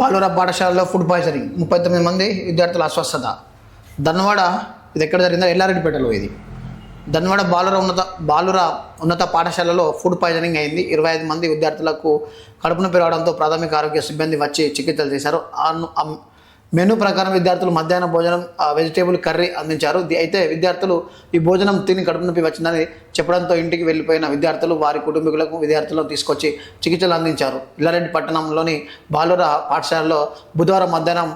బాలుర పాఠశాలలో food poisoning. ముప్పై తొమ్మిది మంది విద్యార్థుల అస్వస్థత. ధన్వాడ ఇది ఎక్కడ జరిగిందో ఎల్లారెడ్డిపేటలో ఇది. ధన్వాడ బాలుర ఉన్నత బాలుర ఉన్నత పాఠశాలలో ఫుడ్ పాయిజనింగ్ అయింది. ఇరవై ఐదు మంది విద్యార్థులకు కడుపును పెరగడంతో ప్రాథమిక ఆరోగ్య సిబ్బంది వచ్చి చికిత్సలు చేశారు. మెనూ ప్రకారం విద్యార్థులు మధ్యాహ్న భోజనం వెజిటేబుల్ కర్రీ అందించారు. అయితే విద్యార్థులు ఈ భోజనం తిని కడుపు నొప్పి వచ్చిందని చెప్పడంతో ఇంటికి వెళ్ళిపోయిన విద్యార్థులు వారి కుటుంబీకులకు విద్యార్థులను తీసుకొచ్చి చికిత్సలు అందించారు. ఇల్లారెడ్డి పట్టణంలోని బాలుర పాఠశాలలో బుధవారం మధ్యాహ్నం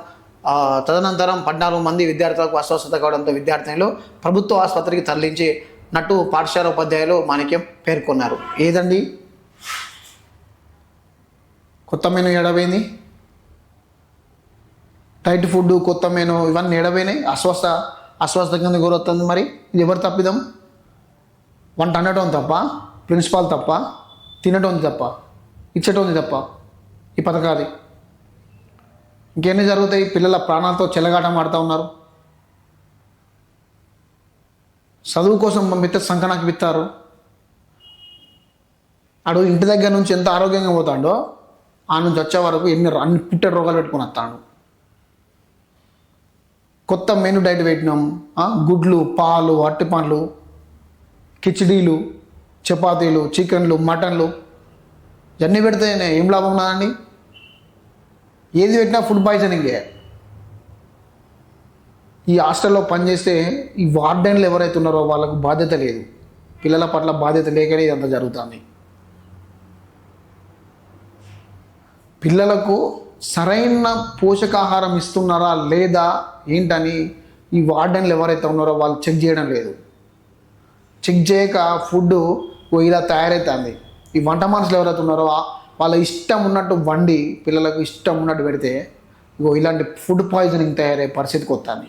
తదనంతరం పద్నాలుగు మంది విద్యార్థులకు అస్వస్థత కావడంతో విద్యార్థినులు ప్రభుత్వ ఆసుపత్రికి తరలించి నటు పాఠశాల ఉపాధ్యాయులు మాణిక్యం పేర్కొన్నారు. ఏదండి? కొత్త మెనూ టైట్ ఫుడ్ కొత్త మెనూ ఇవన్నీ ఎడబోయినాయి అస్వస్థ అస్వస్థ కింద గురవుతుంది మరి. ఇది ఎవరు తప్పిదం? వంట అనటం తప్ప ప్రిన్సిపాల్ తప్ప తినటం తప్ప ఇచ్చటం తప్ప ఈ పథకాది. ఇంకెన్ని జరుగుతాయి? పిల్లల ప్రాణాలతో చెలగాటం ఆడుతూ ఉన్నారు. చదువు కోసం పంపిస్తే సంకనాకి విత్తారు ఆడు ఇంటి దగ్గర నుంచి ఎంత ఆరోగ్యంగా పోతాడో ఆ నుంచి వచ్చే వరకు ఎన్ని అన్ని పుట్టే రోగాలు పెట్టుకుని వస్తాడు. కొత్త మెను డైట్ పెట్టినాం. గుడ్లు పాలు అట్టి పండ్లు కిచిడీలు చపాతీలు చికెన్లు మటన్లు. ఇవన్నీ పెడితే ఏం లాభం ఉన్నదండి? ఏది పెట్టినా ఫుడ్ పాయిజనింగే. ఈ హాస్టల్లో పనిచేస్తే ఈ వార్డెన్లు ఎవరైతే ఉన్నారో వాళ్ళకు బాధ్యత లేదు. పిల్లల పట్ల బాధ్యత లేకనే ఇదంతా జరుగుతుంది. పిల్లలకు సరైన పోషకాహారం ఇస్తున్నారా లేదా ఏంటని ఈ వార్డెన్లు ఎవరైతే ఉన్నారో వాళ్ళు చెక్ చేయడం లేదు. చెక్ చేయక ఫుడ్ ఇలా తయారవుతుంది ఈ వంట మనుషులు ఎవరైతే ఉన్నారో వాళ్ళ ఇష్టం ఉన్నట్టు వండి పిల్లలకు ఇష్టం ఉన్నట్టు పెడితే ఇగో ఇలాంటి ఫుడ్ పాయిజనింగ్ తయారయ్యే పరిస్థితికి వస్తుంది.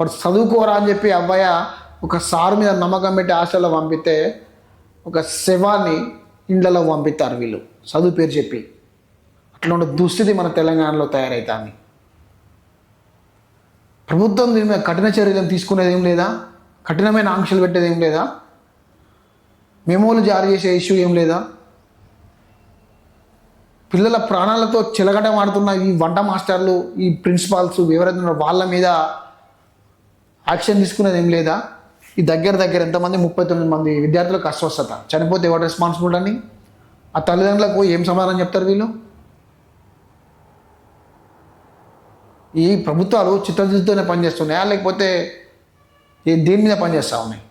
వాడు చదువుకోరా అని చెప్పి అబ్బాయ ఒక సారు మీద నమ్మకం పెట్టి హాస్టల్లో పంపితే ఒక శవాన్ని ఇండ్లలో పంపిస్తారు వీళ్ళు. చదువు పేరు చెప్పి. అట్లాంటి దుస్థితి మన తెలంగాణలో తయారవుతుంది ప్రభుత్వం దీని మీద కఠిన చర్యలు తీసుకునేది ఏం లేదా? కఠినమైన ఆంక్షలు పెట్టేది ఏం లేదా? మెమోలు జారీ చేసే ఇష్యూ ఏం లేదా? పిల్లల ప్రాణాలతో చిలగటమాడుతున్న ఈ వంట మాస్టర్లు ఈ ప్రిన్సిపాల్స్ ఎవరైతే వాళ్ళ మీద యాక్షన్ తీసుకునేది ఏం లేదా? ఈ దగ్గర దగ్గర ఎంతమంది? ముప్పై తొమ్మిది మంది విద్యార్థులకు అస్వస్థత. చనిపోతే ఎవరు రెస్పాన్సిబుల్ అని ఆ తల్లిదండ్రులకు ఏం సమాధానం చెప్తారు వీళ్ళు? ఈ ప్రభుత్వాలు చిత్తశుద్ధితోనే పనిచేస్తున్నాయా? లేకపోతే ఏ దేని మీద పనిచేస్తూ ఉన్నాయి?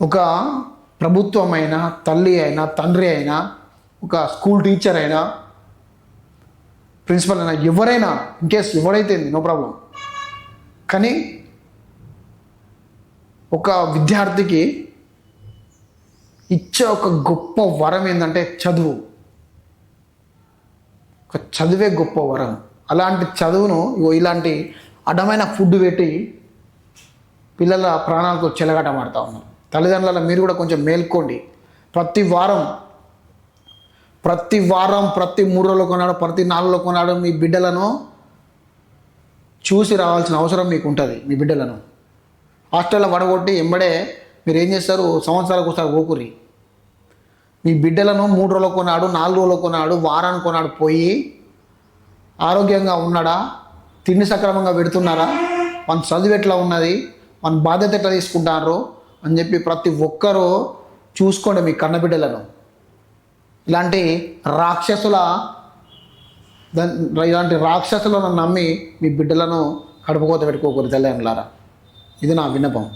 ఒక ప్రభుత్వం అయినా తల్లి అయినా తండ్రి అయినా ఒక స్కూల్ టీచర్ అయినా ప్రిన్సిపల్ అయినా ఎవరైనా ఇన్కేస్ ఎవరైతే నో ప్రాబ్లం. కానీ ఒక విద్యార్థికి ఇచ్చే ఒక గొప్ప వరం ఏంటంటే చదువు. ఒక చదువే గొప్ప వరం. అలాంటి చదువును ఇలాంటి అడ్డమైన ఫుడ్ పెట్టి పిల్లల ప్రాణాలతో చెలగాటమాడుతూ ఉన్నారు తల్లిదండ్రుల మీరు కూడా కొంచెం మేల్కోండి. ప్రతి వారం ప్రతి వారం ప్రతి మూడు కొన్నాడు ప్రతి నాలుగులో కొన్నాడు మీ బిడ్డలను చూసి రావాల్సిన అవసరం మీకు ఉంటుంది మీ బిడ్డలను. హాస్టల్లో వడగొట్టి ఎంబడే మీరు ఏం చేస్తారు? సంవత్సరాలకు ఒకసారి ఊకురి మీ బిడ్డలను మూడు రోజులు కొన్నాడు నాలుగు రోజులు కొన్నాడు వారానికి కొన్నాడు పోయి ఆరోగ్యంగా ఉన్నాడా? తిండి సక్రమంగా పెడుతున్నారా? మన చదువు ఎట్లా ఉన్నది? మన బాధ్యత ఎట్లా తీసుకుంటారు? అని చెప్పి ప్రతి ఒక్కరూ చూసుకోండి మీ కన్నబిడ్డలను ఇలాంటి రాక్షసుల ఇలాంటి రాక్షసులను నమ్మి మీ బిడ్డలను కడుపుకోత పెట్టుకోకూడదు తెల్లంలారా ఇది నా విన్నపం.